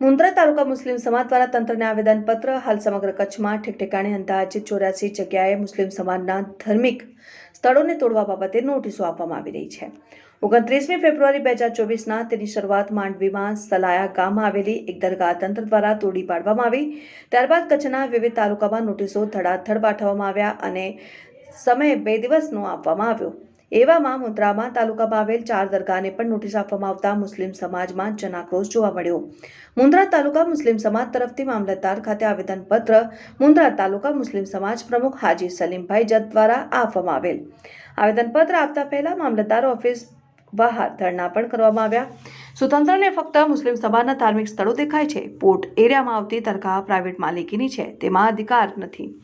મુન્દ્રા તાલુકા મુસ્લિમ સમાજ દ્વારા તંત્રને આવેદનપત્ર, હાલ સમગ્ર કચ્છમાં ઠેકઠેકાણે અંદાજે ચોર્યાસી જગ્યાએ મુસ્લિમ સમાજના ધાર્મિક સ્થળોને તોડવા બાબતે નોટિસો આપવામાં આવી રહી છે. ઓગણત્રીસમી ફેબ્રુઆરી બે હજાર ચોવીસના તેની શરૂઆત માંડવીમાં સલાયા ગામમાં આવેલી એક દરગાહ તંત્ર દ્વારા તોડી પાડવામાં આવી. ત્યારબાદ કચ્છના વિવિધ તાલુકામાં નોટિસો ધડાધડ પાઠવવામાં આવ્યા અને સમય બે દિવસનો આપવામાં આવ્યો. એવામાં મુદ્રામાં તાલુકામાં આવેલ ચાર દરગાહને પણ નોટિસ આપવામાં આવતા મુસ્લિમ સમાજમાં જનાક્રોશ જોવા મળ્યો. મુંદ્રા તાલુકા મુસ્લિમ સમાજ તરફથી મામલતદાર ખાતે આવેદનપત્ર મુન્દ્રા તાલુકા મુસ્લિમ સમાજ પ્રમુખ હાજી સલીમભાઈ જત દ્વારા આપવામાં આવેલ. આવેદનપત્ર આપતા પહેલા મામલતદાર ઓફિસ બહાર ધરણા પણ કરવામાં આવ્યા. સ્વતંત્રને ફક્ત મુસ્લિમ સમાજના ધાર્મિક સ્થળો દેખાય છે. પોર્ટ એરિયામાં આવતી દરગાહ પ્રાઇવેટ માલિકીની છે. તેમાં અધિકાર નથી.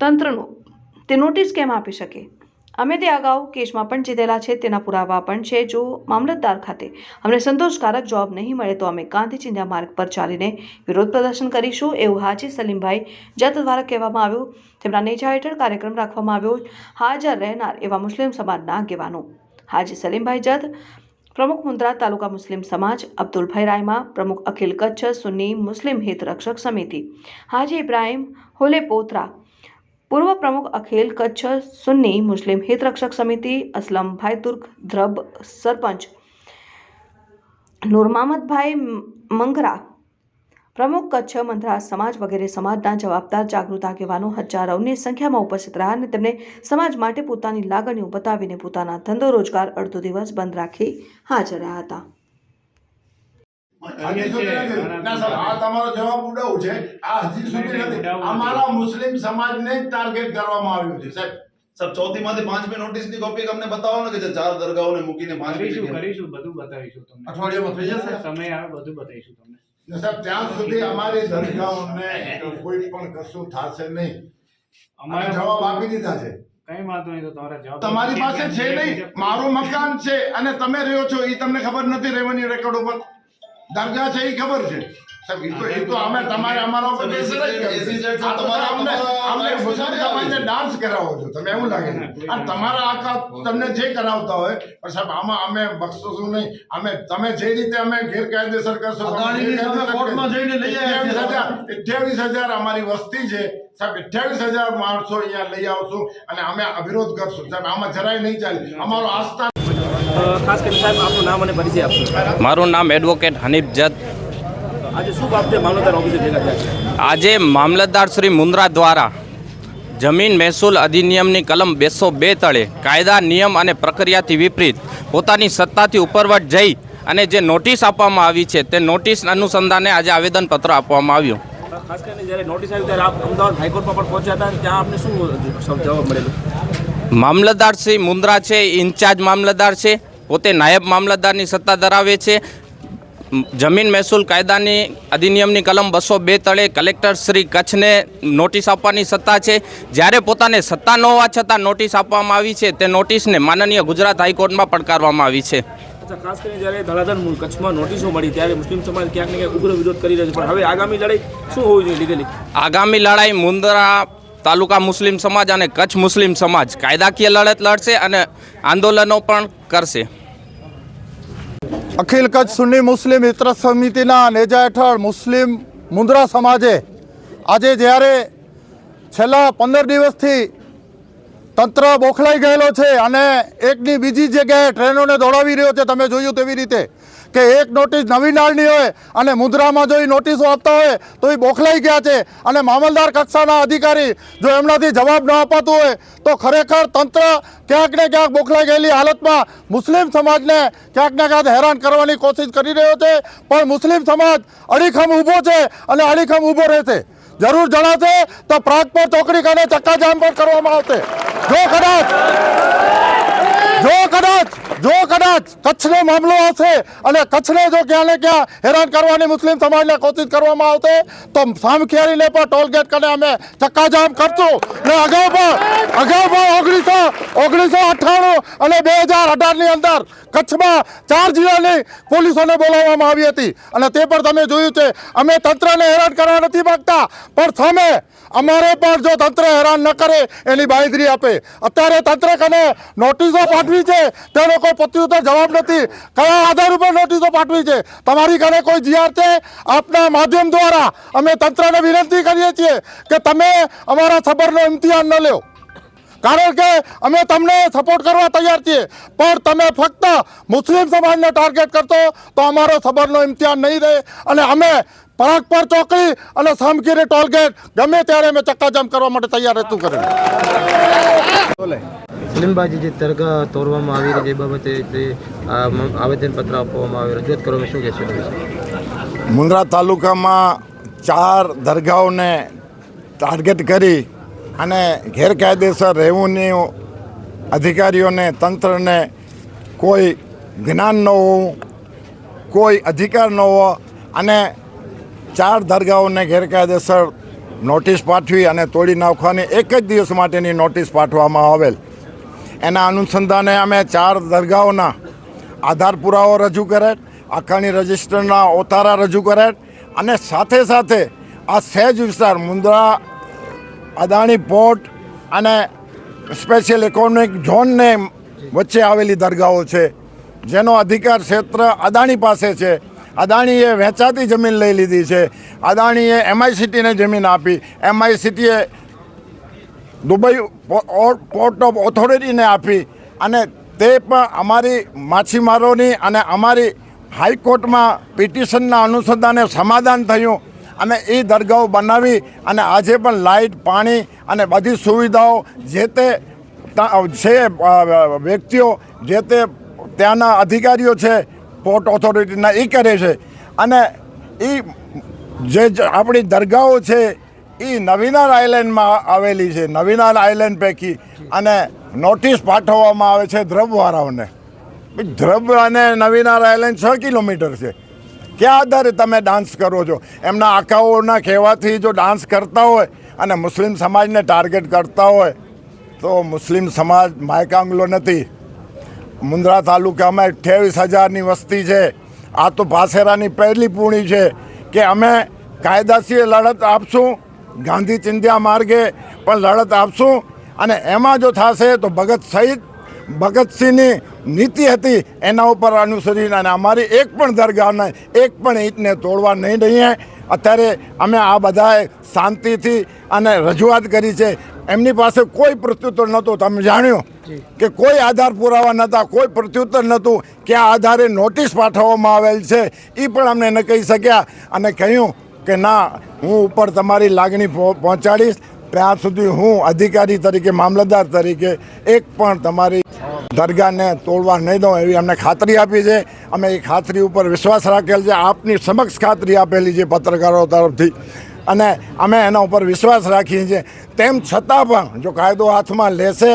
તંત્રનો તે નોટિસ કેમ આપી શકે? અમે તે અગાઉ કેસમાં પણ જીતેલા છે, તેના પુરાવા પણ છે, જો મામલતદાર ખાતે અમને સંતોષકારક જવાબ નહીં મળે તો અમે ગાંધી ચિંધ્યા માર્ગ પર ચાલીને વિરોધ પ્રદર્શન કરીશું, એવું હાજી સલીમભાઈ જત દ્વારા કહેવામાં આવ્યું. તેમના નેજા હેઠળ કાર્યક્રમ રાખવામાં આવ્યો. હાજર રહેનાર એવા મુસ્લિમ સમાજના આગેવાનો. હાજી સલીમભાઈ જત, પ્રમુખ મુન્દ્રા તાલુકા મુસ્લિમ સમાજ, અબ્દુલભાઈ રાયમા, પ્રમુખ અખિલ કચ્છ સુન્ની મુસ્લિમ હિત રક્ષક સમિતિ. હાજી ઇબ્રાહીમ હોલે પોત્રા પૂર્વ પ્રમુખ અખિલ કચ્છ સુન્ની મુસ્લિમ હિતરક્ષક સમિતિ અસલમભાઈ તુર્ક, ધ્રબ સરપંચ નૂર મહમદભાઈ મંગરા, પ્રમુખ કચ્છ મંદ્રાસ સમાજ વગેરે સમાજના જવાબદાર, જાગૃત, આગેવાનો હજારોની સંખ્યામાં ઉપસ્થિત રહ્યા અને તેમણે સમાજ માટે પોતાની લાગણીઓ બતાવીને પોતાના ધંધો રોજગાર અડધો દિવસ બંધ રાખી હાજર રહ્યા હતા હજી સુધી નથી. ના સાહેબ, આ તમારો જવાબ ઉડાવું છે. આ હજી સુધી નથી. અમારા મુસ્લિમ સમાજને જ ટાર્ગેટ કરવામાં આવ્યું છે સાહેબ. સર ચોથી માંથી પાંચમી નોટિસની કોપી અમને બતાવો ને કે જે ચાર દરગાહોને મૂકીને પાંચમી કરીશું કરીશું બધું બતાવીશું તમને. અઠવાડિયામાં થઈ જશે? સમય આવે બધું બતાવીશું તમને. સાહેબ ત્યાં સુધી અમારી દરગાહોને કોઈ પણ કશું થશે નહીં. અમારે જવાબ આપી દીધા છે. કઈ વાંધો નહીં તો તમારા જવાબ તમારી પાસે છે નહીં. મારું મકાન છે અને તમે રહ્યો છો એ તમને ખબર નથી રેવન્યુ રેકોર્ડ ઉપર? દરગાહ છે એ ખબર છે. એ તો અમે તમારે અમારા ઉપર અમને મુસ્લિમ સમાજને ડાન્સ કરાવો તમે એવું લાગે છે. અને તમારા આખા તમને જે કરાવતા હોય પણ સાહેબ આમાં અમે બક્ષશું નહીં. અમે તમે જે રીતે અમે ગેરકાયદેસર કરશો. 28,000 28,000 અમારી વસ્તી છે. સાહેબ અઠ્યાવીસ હજાર માણસો અહીંયા લઈ આવશું અને અમે અવિરોધ વિરોધ કરશું. સાહેબ આમાં જરાય નહીં ચાલે. અમારો આસ્થા ખાસ કરીને સાહેબ આપનું નામ અને પરિચય આપશો? મારું નામ એડવોકેટ હનીફ જત. આજે શું બાબતે મામલતદાર ઓફિસે ભેગા થયા આજે મામલતદાર શ્રી મુન્દ્રા દ્વારા જમીન મહેસૂલ અધિનિયમની કલમ બેસો બે તળે કાયદા નિયમ અને પ્રક્રિયાથી વિપરીત પોતાની સત્તાથી ઉપરવટ જઈ અને જે નોટિસ આપવામાં આવી છે તે નોટિસ અનુસંધાને આજે આવેદનપત્ર આપવામાં આવ્યું. ખાસ કરીને જ્યારે નોટિસ આવી ત્યારે આપ અમદાવાદ હાઈકોર્ટમાં પણ પહોંચ્યા હતા ત્યાં આપને શું જવાબ મળેલો? મામલતદાર શ્રી મુન્દ્રા છે ઇન્ચાર્જ મામલતદાર છે પોતે નાયબ મામલતદારની સત્તા ધરાવે છે. જમીન મહેસૂલ કાયદાની અધિનિયમની કલમ બસો બે તળે કલેક્ટર શ્રી કચ્છને નોટિસ આપવાની સત્તા છે. જ્યારે પોતાને સત્તા ન હોવા છતાં નોટિસ આપવામાં આવી છે તે નોટિસને માનનીય ગુજરાત હાઈકોર્ટમાં પડકારવામાં આવી છે. ખાસ કરીને જ્યારે ધડાધડ કચ્છમાં નોટિસો મળી ત્યારે મુસ્લિમ સમાજ ક્યાંક ને ક્યાંક ઉગ્ર વિરોધ કરી રહ્યો છે. પણ હવે આગામી લડાઈ શું હોવી જોઈએ આગામી લડાઈ મુન્દ્રા તાલુકા મુસ્લિમ સમાજ અને કચ્છ મુસ્લિમ સમાજ કાયદાકીય લડત લડશે અને આંદોલનો પણ કરશે. અખિલ કચ્છ સુન્ની મુસ્લિમ મિત્ર સમિતિના નેજા હેઠળ મુસ્લિમ મુંદ્રા સમાજે આજે જ્યારે છેલ્લા પંદર દિવસથી તંત્ર બોખલાઈ ગયેલો છે અને એકની બીજી જગ્યાએ ટ્રેનોને દોડાવી રહ્યો છે, તમે જોયું તેવી રીતે. કે એક નોટિસ નવી નાળની હોય અને મુદ્રામાં જો એ નોટિસો આપતા હોય તો એ બોખલાઈ ગયા છે. અને મામલદાર કક્ષાના અધિકારી જો એમનાથી જવાબ ન અપાતું હોય તો ખરેખર તંત્ર ક્યાંક ને ક્યાંક બોખલાઈ ગયેલી હાલતમાં મુસ્લિમ સમાજને ક્યાંક ને ક્યાંક હેરાન કરવાની કોશિશ કરી રહ્યો છે. પણ મુસ્લિમ સમાજ અડીખમ ઊભો છે અને અડીખમ ઊભો રહેશે. જરૂર જણાશે તો પ્રાગપર ચોકડી કાને ચક્કાજામ પણ કરવામાં આવશે. જો કદાચ જો કદાચ જો કદાચ કચ્છનો મામલો હશે અને કચ્છને જો ક્યાં ને ક્યાં હેરાન કરવાની મુસ્લિમ સમાજને કોશિશ કરવામાં આવશે, તો સામખિયારીને પણ ટોલગેટ કરીને અમે ચક્કાજામ કરશું. અને અગાઉ પણ અગાઉ પણ ઓગણીસો ઓગણીસો અઠ્ઠાણું અને બે હજાર અઢારની અંદર કચ્છમાં ચાર જિલ્લાની પોલીસોને બોલાવવામાં આવી હતી. અને તે પણ તમે જોયું છે, અમે તંત્રને હેરાન કરવા નથી માગતા, પણ સામે અમારે પણ જો તંત્ર હેરાન ન કરે, એની બાંયધરી આપે. અત્યારે તંત્ર કને નોટિસો પાઠવી છે, તેનો કોઈ પ્રત્યુત્તર જવાબ નથી. કયા આધાર ઉપર નોટિસો પાઠવી છે? તમારી કને કોઈ જીઆર છે? આપના માધ્યમ દ્વારા અમે તંત્રને વિનંતી કરીએ છીએ કે તમે અમારા સબરનો ઇમ્તિહાન ન લ્યો. કારણ કે અમે તમને સપોર્ટ કરવા તૈયાર છીએ. પણ તમે ફક્ત મુસ્લિમ સમાજને ટાર્ગેટ કરશો તો અમારો સબરનો ઇમ્તિહાન નહીં રહે. અને અમે પરાગપર ચોકડી અને સામગીરી ટોલગેટ ગમે ત્યારે અમે ચક્કાજામ કરવા માટે તૈયાર રહેતું કરેલું મુસ્લિમબાજી જે દરગાહ તોડવામાં આવી રહી છે એ બાબતે જે આ આવેદનપત્ર આપવામાં આવે રજૂઆત કરવામાં શું કહેશો મુન્દ્રા તાલુકામાં ચાર દરગાહોને ટાર્ગેટ કરી અને ગેરકાયદેસર રેવન્યુ અધિકારીઓને, તંત્રને કોઈ જ્ઞાન ન હોવું, કોઈ અધિકાર ન હોવો અને ચાર દરગાહોને ગેરકાયદેસર નોટિસ પાઠવી અને તોડી નાખવાની એક જ દિવસ માટેની નોટિસ પાઠવવામાં આવેલ. એના અનુસંધાને અમે ચાર દરગાહોના આધાર પુરાવો રજૂ કરેલ આખાની રજિસ્ટરના ઓતારા રજૂ કરેલ અને સાથે સાથે આ સહેજ વિસ્તાર મુન્દ્રા અદાણી પોર્ટ અને સ્પેશિયલ ઇકોનોમિક ઝોનને વચ્ચે આવેલી દરગાહો છે, જેનો અધિકાર ક્ષેત્ર અદાણી પાસે છે. અદાણીએ વેચાતી જમીન લઈ લીધી છે. અદાણીએ એમઆઈ સિટીને જમીન આપી. એમઆઈ સિટીએ દુબઈ પોર્ટ ઓફ ઓથોરિટીને આપી અને તે પણ અમારી માછીમારોની અને અમારી હાઈકોર્ટમાં પિટિશનના અનુસંધાને સમાધાન થયું. અને એ દરગાહો બનાવી અને આજે પણ લાઇટ, પાણી અને બધી સુવિધાઓ જે તે છે વ્યક્તિઓ જે તે ત્યાંના અધિકારીઓ છે પોર્ટ ઓથોરિટીના એ કરે છે. અને એ જે આપણી દરગાહો છે એ નવીનાર આઇલેન્ડમાં આવેલી છે. નવીનાર આઇલેન્ડ પૈકી અને નોટિસ પાઠવવામાં આવે છે ધ્રબવાળાઓને ધ્રબ અને નવીનાર આઇલેન્ડ છ કિલોમીટર છે. ક્યાં આધારે તમે ડાન્સ કરો છો? એમના આકાઓના કહેવાથી જો ડાન્સ કરતા હોય અને મુસ્લિમ સમાજને ટાર્ગેટ કરતા હોય, તો મુસ્લિમ સમાજ માયકાંગલો નથી. મુંદ્રા તાલુકામાં અઠ્યાવીસ હજારની વસ્તી છે. આ તો ભાસેરાની પહેલી પૂણી છે કે અમે કાયદાસીય લડત આપશું, ગાંધી ચિંધ્યા માર્ગે પણ લડત આપશું અને એમાં જો થશે તો ભગત સહિત ભગતસિંહની નીતિ હતી એના ઉપર અનુસરીને અને અમારી એક પણ દરગાહને એક પણ ઈંટને તોડવા નહીં રહીએ અત્યારે અમે આ બધાએ શાંતિથી અને રજૂઆત કરી છે. એમની પાસે કોઈ પ્રત્યુત્તર નહોતું. તમે જાણ્યું કે કોઈ આધાર પુરાવા નહોતા કોઈ પ્રત્યુત્તર નહોતું કે આ આધારે નોટિસ પાઠવવામાં આવેલ છે. એ પણ અમને ન કહી શક્યા અને કહ્યું કે ના હું ઉપર તમારી લાગણી પહોંચાડીશ. ત્યાં સુધી હું અધિકારી તરીકે મામલતદાર તરીકે એક પણ તમારી દરગાહને તોડવા નહીં દઉં એવી અમને ખાતરી આપી છે. અમે એ ખાતરી ઉપર વિશ્વાસ રાખેલ છે. આપની સમક્ષ ખાતરી આપેલી છે પત્રકારો તરફથી. અને અમે એના ઉપર વિશ્વાસ રાખીએ છીએ. તેમ છતાં પણ જો કાયદો હાથમાં લેશે,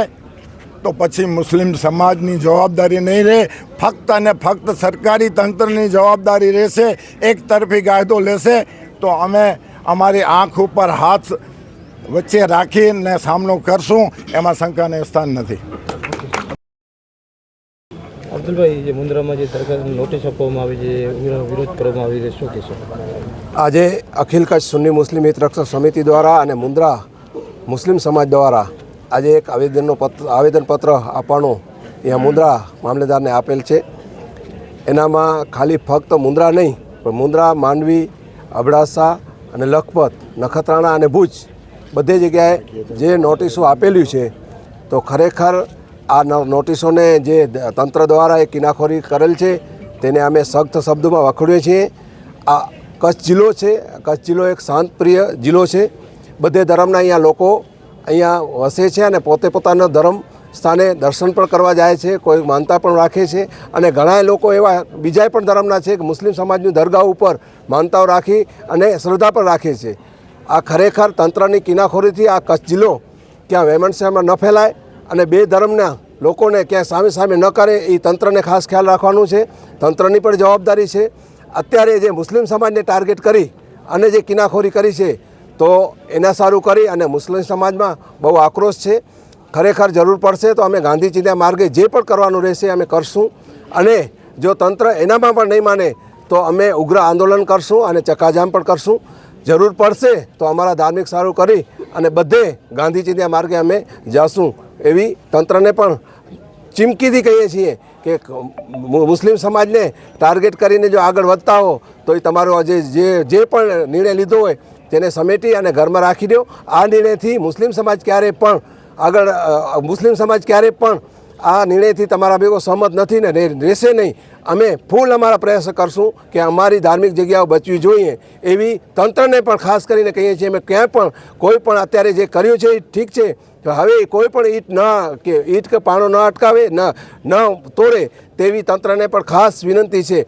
તો પછી મુસ્લિમ સમાજની જવાબદારી નહીં રહે. ફક્ત અને ફક્ત સરકારી તંત્રની જવાબદારી રહેશે. એક તરફી કાયદો લેશે, તો અમે અમારી આંખ ઉપર હાથ વચ્ચે રાખીને સામનો કરશું. એમાં શંકાને સ્થાન નથી. અબ્દુલભાઈ જે મુન્દ્રામાં જે દરગાહ નોટિસ આપવામાં આવી છે વિરોધ કરવામાં આવી છે, શું કહેશો? આજે અખિલ કચ્છ સુન્ની મુસ્લિમ હિત રક્ષક સમિતિ દ્વારા અને મુન્દ્રા મુસ્લિમ સમાજ દ્વારા આજે એક આવેદનનો પત્ર, આવેદનપત્ર આપવાનું અહીંયા મુન્દ્રા મામલેદારને આપેલ છે. એનામાં ખાલી ફક્ત મુન્દ્રા નહીં, પણ મુન્દ્રા માંડવી, અબડાસા અને લખપત, નખત્રાણા અને ભુજ બધે જગ્યાએ જે નોટિસો આપેલી છે, તો ખરેખર આ નોટિસોને જે તંત્ર દ્વારા એ કિનાખોરી કરેલ છે, તેને અમે સખ્ત શબ્દોમાં વખોડીએ છીએ. આ કચ્છ જિલ્લો છે, કચ્છ જિલ્લો એક શાંતપ્રિય જિલ્લો છે. બધે ધર્મના અહીંયા લોકો અહીંયા વસે છે અને પોતે પોતાના ધર્મ સ્થાને દર્શન પણ કરવા જાય છે, કોઈ માનતા પણ રાખે છે અને ઘણા લોકો એવા બીજા પણ ધર્મના છે કે મુસ્લિમ સમાજની દરગાહ ઉપર માનતાઓ રાખી અને શ્રદ્ધા પણ રાખે છે. આ ખરેખર તંત્રની કિનાખોરીથી આ કચ્છ જિલ્લો ક્યાં વેમનશામાં ન ફેલાય અને બે ધર્મના લોકોને ક્યાંય સામે સામે ન કરે, એ તંત્રને ખાસ ખ્યાલ રાખવાનું છે. તંત્રની પણ જવાબદારી છે. અત્યારે જે મુસ્લિમ સમાજને ટાર્ગેટ કરી અને જે કિનાખોરી કરી છે, તો એના સારું કરી અને મુસ્લિમ સમાજમાં બહુ આક્રોશ છે. ખરેખર જરૂર પડશે તો અમે ગાંધીજીના માર્ગે જે પણ કરવાનું રહેશે અમે કરશું. અને જો તંત્ર એનામાં પણ નહીં માને, તો અમે ઉગ્ર આંદોલન કરશું અને ચક્કાજામ પણ કરશું. જરૂર પડશે તો અમારા ધાર્મિક સારું કરી અને બધે ગાંધીજીના માર્ગે અમે જશું. એવી તંત્રને પણ ચીમકીથી કહીએ છીએ કે મુસ્લિમ સમાજને ટાર્ગેટ કરીને જો આગળ વધતા હો તો એ તમારો જે જે જે પણ નિર્ણય લીધો હોય, તેને સમેટી અને ઘરમાં રાખી દો. આ નિર્ણયથી મુસ્લિમ સમાજ ક્યારે પણ આગળ મુસ્લિમ સમાજ ક્યારેય પણ આ નિર્ણયથી તમારા ભેગો સહમત નથી ને રહેશે નહીં. અમે ફૂલ અમારા પ્રયાસ કરશું કે અમારી ધાર્મિક જગ્યાઓ બચવી જોઈએ એવી તંત્રને પણ ખાસ કરીને કહીએ છીએ અમે ક્યાંય પણ કોઈ પણ અત્યારે જે કર્યું છે એ ઠીક છે. હવે કોઈ પણ ઈટ ન કે ઈટ કે પાણો ન અટકાવે, ન ન તોડે તેવી તંત્રને પણ ખાસ વિનંતી છે.